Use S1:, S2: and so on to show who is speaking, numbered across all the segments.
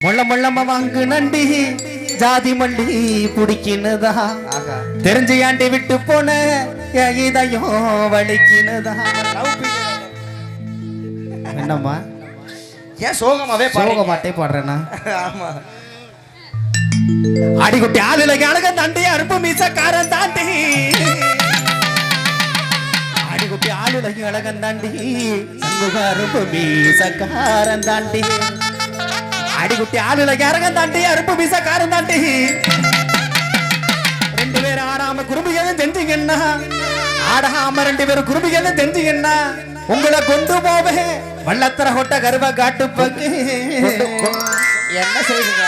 S1: முள்ள முள்ளம வாங்கு நண்டி. ஜாதி மண்டி புடிக்கினதா?
S2: ஆகா.
S1: தெரிஞ்சு ஆண்டி விட்டு போன இதயம் வலிக்கினதா? என்னம்மா?
S2: ஏன் சோகமாவே
S1: சோக
S2: பாருங்க
S1: மாட்டே பாடுறேனா
S2: ஆமா.
S1: அடிக்குட்டி ஆளுல அழக தாண்டி அருப்பு மீசக்காரன் தாண்டி. அடிக்குட்டி ஆளுல அழகன் தாண்டி அருப்பு மீசக்காரன் தாண்டி. அடிக்குட்டி ஆளுல அழகன் தாண்டி அருப்பு பீசக்காரன் தாண்டி. ரெண்டு பேரும் ஆடாம குறும்பியதும் தெரிஞ்சுங்கன்னா ஆடாம ரெண்டு பேரும் குறும்பியதும் தெரிஞ்சுங்கன்னா உங்களை கொண்டு போவேன். வள்ளத்தர ஹொட்ட கருவ காட்டு பங்கு
S2: என்ன செய்வீங்க?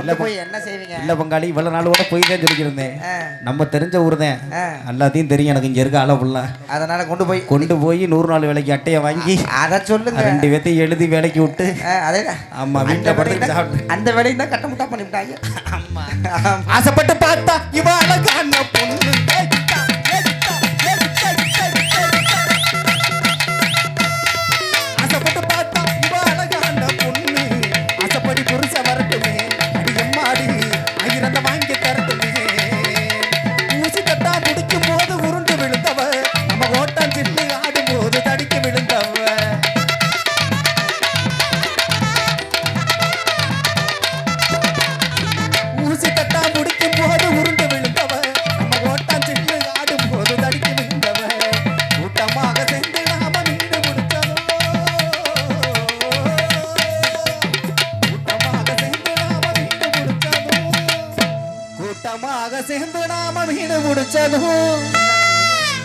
S2: கொண்டு போய் என்ன செய்வீங்க?
S1: இல்ல பங்காளி இவ்வளவு நாள் கூட போய் தான்
S2: ஆ,
S1: நம்ம தெரிஞ்ச ஊர் தான். எல்லாத்தையும் தெரியும் எனக்கு இங்க இருக்க அளவுல
S2: அதனால கொண்டு போய்
S1: கொண்டு போய் நூறு நாள் வேலைக்கு அட்டையை வாங்கி
S2: அத சொல்லுங்க.
S1: ரெண்டு பேர்த்தையும் எழுதி வேலைக்கு விட்டு
S2: அதே
S1: ஆமா வீட்டுல படுத்து
S2: அந்த வேலையை தான் கட்ட முட்டா பண்ணிவிட்டாங்க ஆமா.
S1: ஆசைப்பட்டு பார்த்தா சேர்ந்து நாம மீண்டு முடிச்சதும்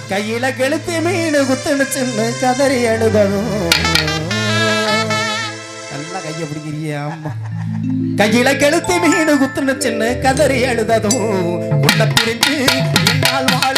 S1: கையில கெளுத்தி மீன் குத்துன்னு சின்ன கதறி எழுதணும் நல்லா கைய பிடிக்கிறிய ஆமா கையில கெளுத்தி மீன் குத்துன்னு சின்ன கதறி எழுததும் உன்னை பிரிஞ்சு என்னால் வாழ